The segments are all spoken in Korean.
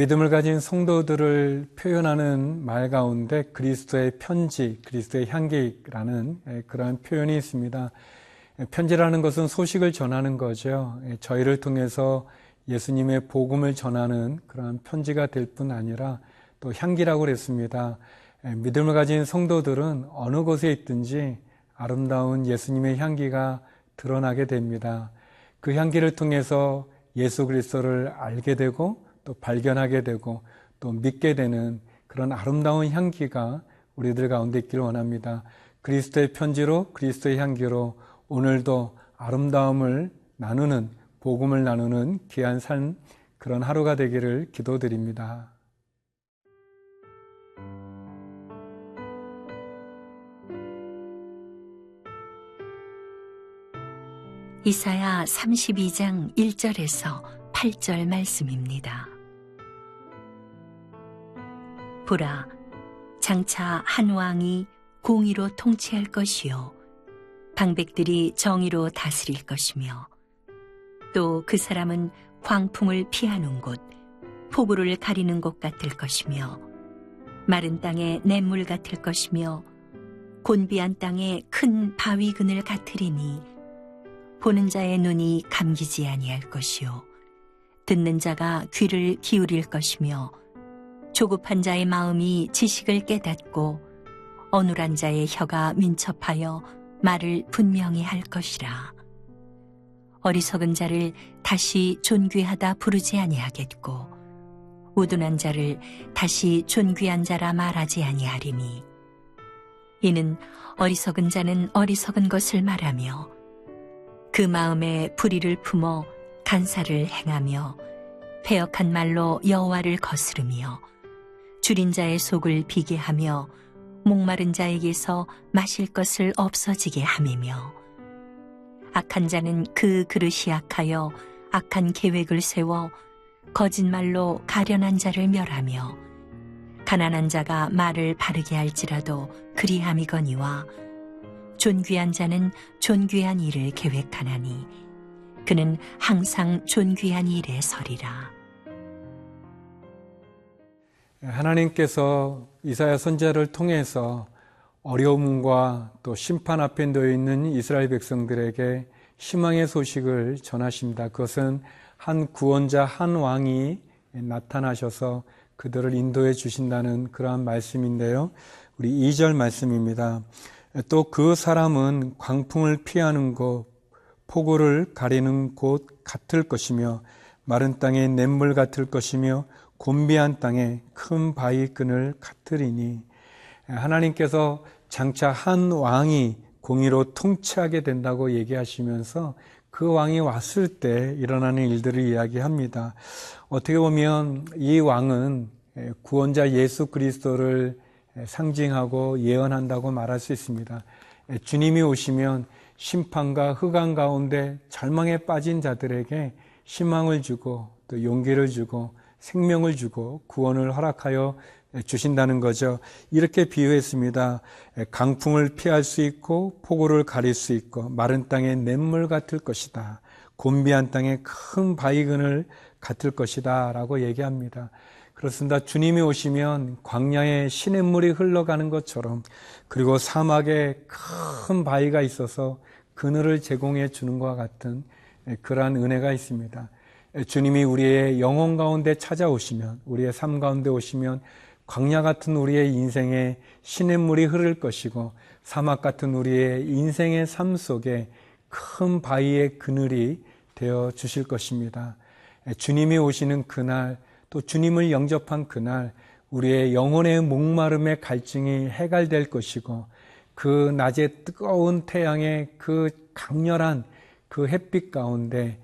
믿음을 가진 성도들을 표현하는 말 가운데 그리스도의 편지, 그리스도의 향기라는 그러한 표현이 있습니다. 편지라는 것은 소식을 전하는 거죠. 저희를 통해서 예수님의 복음을 전하는 그러한 편지가 될 뿐 아니라 또 향기라고 그랬습니다. 믿음을 가진 성도들은 어느 곳에 있든지 아름다운 예수님의 향기가 드러나게 됩니다. 그 향기를 통해서 예수 그리스도를 알게 되고 또 발견하게 되고 또 믿게 되는 그런 아름다운 향기가 우리들 가운데 있기를 원합니다. 그리스도의 편지로 그리스도의 향기로 오늘도 아름다움을 나누는 복음을 나누는 귀한 삶 그런 하루가 되기를 기도드립니다. 이사야 32장 1절에서 8절 말씀입니다. 보라, 장차 한 왕이 공의로 통치할 것이요. 방백들이 정의로 다스릴 것이며, 또 그 사람은 광풍을 피하는 곳, 폭우를 가리는 곳 같을 것이며, 마른 땅에 냇물 같을 것이며, 곤비한 땅에 큰 바위 그늘 같으리니, 보는 자의 눈이 감기지 아니할 것이요 듣는 자가 귀를 기울일 것이며 조급한 자의 마음이 지식을 깨닫고 어눌한 자의 혀가 민첩하여 말을 분명히 할 것이라. 어리석은 자를 다시 존귀하다 부르지 아니하겠고 우둔한 자를 다시 존귀한 자라 말하지 아니하리니. 이는 어리석은 자는 어리석은 것을 말하며 그 마음에 불의를 품어 간사를 행하며 패역한 말로 여호와를 거스르며 줄인 자의 속을 비게 하며 목마른 자에게서 마실 것을 없어지게 함이며 악한 자는 그 그릇이 악하여 악한 계획을 세워 거짓말로 가련한 자를 멸하며 가난한 자가 말을 바르게 할지라도 그리함이거니와 존귀한 자는 존귀한 일을 계획하나니 그는 항상 존귀한 일에 서리라. 하나님께서 이사야 선자를 통해서 어려움과 또 심판 앞에 놓여 있는 이스라엘 백성들에게 희망의 소식을 전하십니다. 그것은 한 구원자, 한 왕이 나타나셔서 그들을 인도해 주신다는 그러한 말씀인데요. 우리 2절 말씀입니다. 또 그 사람은 광풍을 피하는 곳, 폭우를 가리는 곳 같을 것이며 마른 땅에 냇물 같을 것이며 곤비한 땅에 큰 바위 끈을 같으리니 하나님께서 장차 한 왕이 공의로 통치하게 된다고 얘기하시면서 그 왕이 왔을 때 일어나는 일들을 이야기합니다. 어떻게 보면 이 왕은 구원자 예수 그리스도를 상징하고 예언한다고 말할 수 있습니다. 주님이 오시면 심판과 흑암 가운데 절망에 빠진 자들에게 희망을 주고 또 용기를 주고 생명을 주고 구원을 허락하여 주신다는 거죠. 이렇게 비유했습니다. 강풍을 피할 수 있고 폭우를 가릴 수 있고 마른 땅에 냇물 같을 것이다. 곤비한 땅에 큰 바위 근을 같을 것이다. 라고 얘기합니다. 그렇습니다. 주님이 오시면 광야에 시냇물이 흘러가는 것처럼 그리고 사막에 큰 바위가 있어서 그늘을 제공해 주는 것과 같은 그러한 은혜가 있습니다. 주님이 우리의 영혼 가운데 찾아오시면 우리의 삶 가운데 오시면 광야 같은 우리의 인생에 시냇물이 흐를 것이고 사막 같은 우리의 인생의 삶 속에 큰 바위의 그늘이 되어 주실 것입니다. 주님이 오시는 그날 또 주님을 영접한 그날 우리의 영혼의 목마름의 갈증이 해갈될 것이고 그 낮의 뜨거운 태양의 그 강렬한 그 햇빛 가운데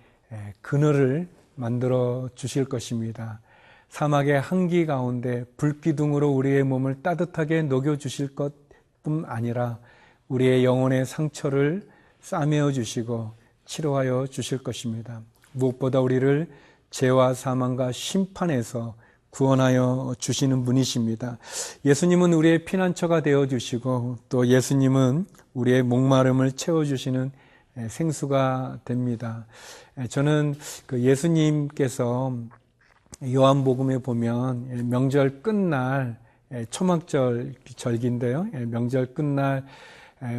그늘을 만들어 주실 것입니다. 사막의 한기 가운데 불기둥으로 우리의 몸을 따뜻하게 녹여 주실 것뿐 아니라 우리의 영혼의 상처를 싸매어 주시고 치료하여 주실 것입니다. 무엇보다 우리를 죄와 사망과 심판에서 구원하여 주시는 분이십니다. 예수님은 우리의 피난처가 되어 주시고 또 예수님은 우리의 목마름을 채워 주시는 생수가 됩니다. 저는 그 예수님께서 요한복음에 보면 예, 명절 끝날 예, 초막절 절기인데요. 예, 명절 끝날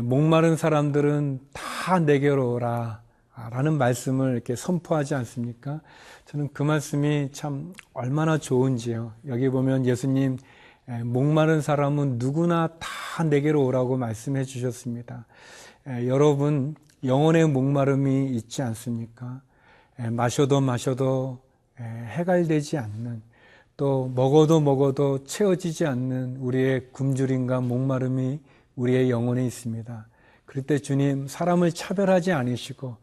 목마른 사람들은 다 내게로 오라. 라는 말씀을 이렇게 선포하지 않습니까? 저는 그 말씀이 참 얼마나 좋은지요. 여기 보면 예수님 목마른 사람은 누구나 다 내게로 오라고 말씀해 주셨습니다. 여러분 영혼의 목마름이 있지 않습니까? 마셔도 마셔도 해갈되지 않는 또 먹어도 먹어도 채워지지 않는 우리의 굶주림과 목마름이 우리의 영혼에 있습니다. 그럴 때 주님 사람을 차별하지 않으시고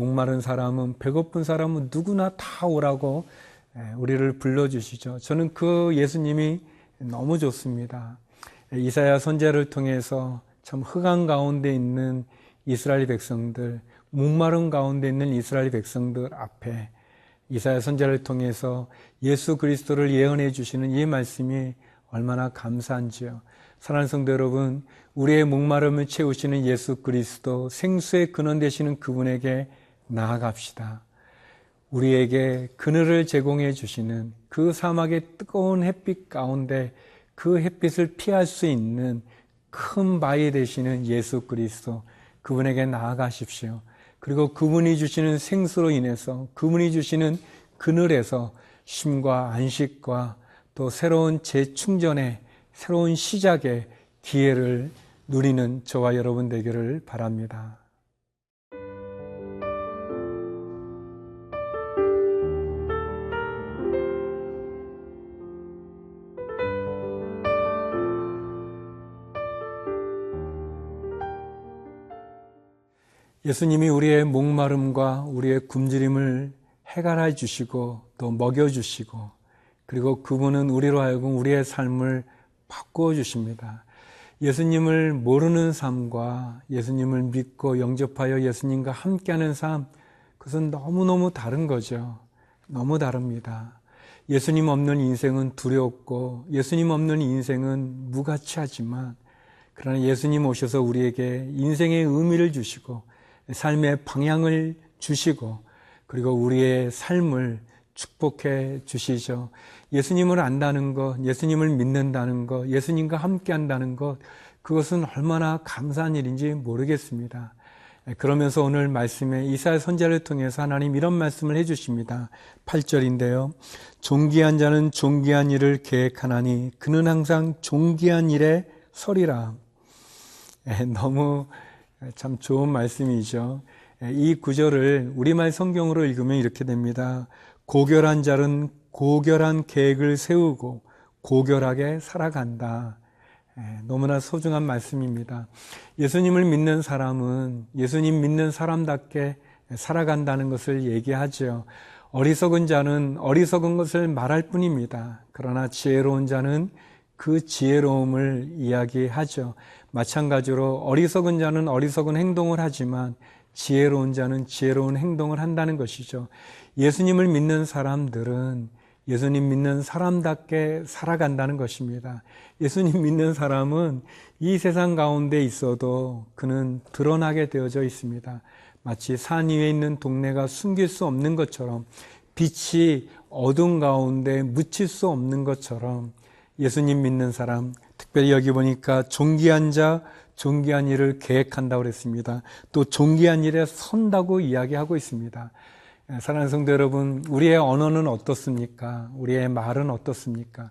목마른 사람은 배고픈 사람은 누구나 다 오라고 우리를 불러주시죠. 저는 그 예수님이 너무 좋습니다. 이사야 선제를 통해서 참 흑암 가운데 있는 이스라엘 백성들, 목마른 가운데 있는 이스라엘 백성들 앞에 이사야 선제를 통해서 예수 그리스도를 예언해 주시는 이 말씀이 얼마나 감사한지요. 사랑하는 성도 여러분, 우리의 목마름을 채우시는 예수 그리스도, 생수의 근원 되시는 그분에게 나아갑시다. 우리에게 그늘을 제공해 주시는 그 사막의 뜨거운 햇빛 가운데 그 햇빛을 피할 수 있는 큰 바위 되시는 예수 그리스도, 그분에게 나아가십시오. 그리고 그분이 주시는 생수로 인해서 그분이 주시는 그늘에서 쉼과 안식과 또 새로운 재충전의 새로운 시작의 기회를 누리는 저와 여러분 되기를 바랍니다. 예수님이 우리의 목마름과 우리의 굶주림을 해결해 주시고 또 먹여 주시고 그리고 그분은 우리로 하여금 우리의 삶을 바꾸어 주십니다. 예수님을 모르는 삶과 예수님을 믿고 영접하여 예수님과 함께하는 삶, 그것은 너무너무 다른 거죠. 너무 다릅니다. 예수님 없는 인생은 두렵고 예수님 없는 인생은 무가치하지만 그러나 예수님 오셔서 우리에게 인생의 의미를 주시고 삶의 방향을 주시고 그리고 우리의 삶을 축복해 주시죠. 예수님을 안다는 것, 예수님을 믿는다는 것, 예수님과 함께 한다는 것, 그것은 얼마나 감사한 일인지 모르겠습니다. 그러면서 오늘 말씀에 이사야 선자를 통해서 하나님 이런 말씀을 해 주십니다. 8절인데요. 존귀한 자는 존귀한 일을 계획하나니 그는 항상 존귀한 일에 서리라. 너무 참 좋은 말씀이죠. 이 구절을 우리말 성경으로 읽으면 이렇게 됩니다. 고결한 자는 고결한 계획을 세우고 고결하게 살아간다. 너무나 소중한 말씀입니다. 예수님을 믿는 사람은 예수님 믿는 사람답게 살아간다는 것을 얘기하죠. 어리석은 자는 어리석은 것을 말할 뿐입니다. 그러나 지혜로운 자는 그 지혜로움을 이야기하죠. 마찬가지로 어리석은 자는 어리석은 행동을 하지만 지혜로운 자는 지혜로운 행동을 한다는 것이죠. 예수님을 믿는 사람들은 예수님 믿는 사람답게 살아간다는 것입니다. 예수님 믿는 사람은 이 세상 가운데 있어도 그는 드러나게 되어져 있습니다. 마치 산 위에 있는 동네가 숨길 수 없는 것처럼 빛이 어둠 가운데 묻힐 수 없는 것처럼 예수님 믿는 사람, 특별히 여기 보니까 존귀한 자, 존귀한 일을 계획한다고 그랬습니다. 또 존귀한 일에 선다고 이야기하고 있습니다. 예, 사랑하는 성도 여러분, 우리의 언어는 어떻습니까? 우리의 말은 어떻습니까?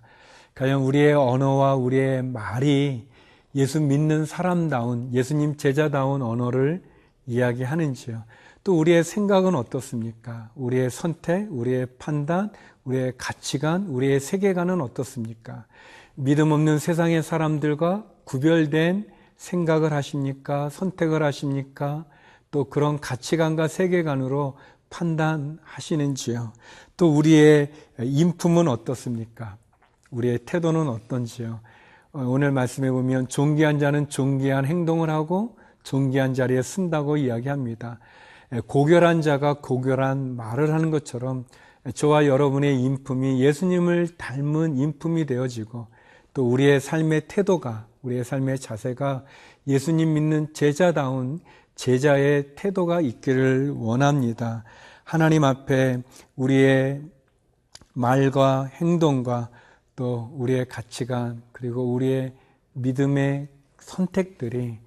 과연 우리의 언어와 우리의 말이 예수 믿는 사람다운, 예수님 제자다운 언어를 이야기하는지요? 또 우리의 생각은 어떻습니까? 우리의 선택, 우리의 판단, 우리의 가치관, 우리의 세계관은 어떻습니까? 믿음 없는 세상의 사람들과 구별된 생각을 하십니까? 선택을 하십니까? 또 그런 가치관과 세계관으로 판단하시는지요? 또 우리의 인품은 어떻습니까? 우리의 태도는 어떤지요? 어, 오늘 말씀해 보면 존귀한 자는 존귀한 행동을 하고 존귀한 자리에 쓴다고 이야기합니다. 고결한 자가 고결한 말을 하는 것처럼 저와 여러분의 인품이 예수님을 닮은 인품이 되어지고 또 우리의 삶의 태도가, 우리의 삶의 자세가 예수님 믿는 제자다운 제자의 태도가 있기를 원합니다. 하나님 앞에 우리의 말과 행동과 또 우리의 가치관 그리고 우리의 믿음의 선택들이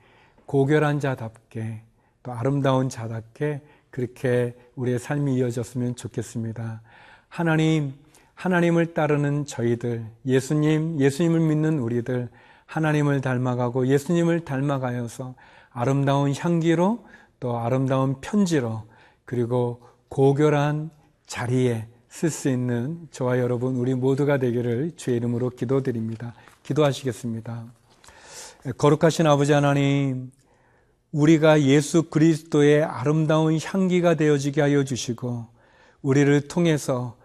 고결한 자답게 또 아름다운 자답게 그렇게 우리의 삶이 이어졌으면 좋겠습니다. 하나님, 하나님을 따르는 저희들, 예수님, 예수님을 믿는 우리들, 하나님을 닮아가고 예수님을 닮아가여서 아름다운 향기로 또 아름다운 편지로 그리고 고결한 자리에 쓸 수 있는 저와 여러분 우리 모두가 되기를 주의 이름으로 기도드립니다. 기도하시겠습니다. 거룩하신 아버지 하나님, 우리가 예수 그리스도의 아름다운 향기가 되어지게 하여 주시고 우리를 통해서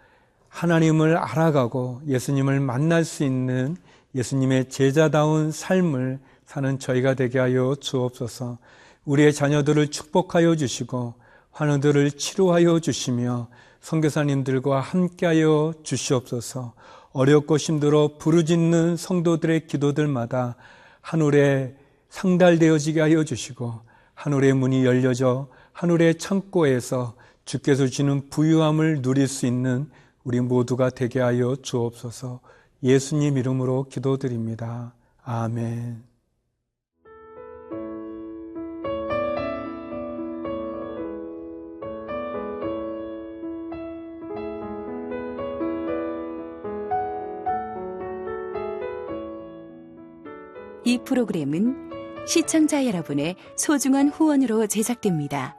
하나님을 알아가고 예수님을 만날 수 있는 예수님의 제자다운 삶을 사는 저희가 되게 하여 주옵소서. 우리의 자녀들을 축복하여 주시고 환우들을 치료하여 주시며 선교사님들과 함께하여 주시옵소서. 어렵고 힘들어 부르짖는 성도들의 기도들마다 하늘에 상달되어지게 하여 주시고 하늘의 문이 열려져 하늘의 창고에서 주께서 주시는 부유함을 누릴 수 있는 우리 모두가 되게 하여 주옵소서. 예수님 이름으로 기도드립니다. 아멘. 이 프로그램은 시청자 여러분의 소중한 후원으로 제작됩니다.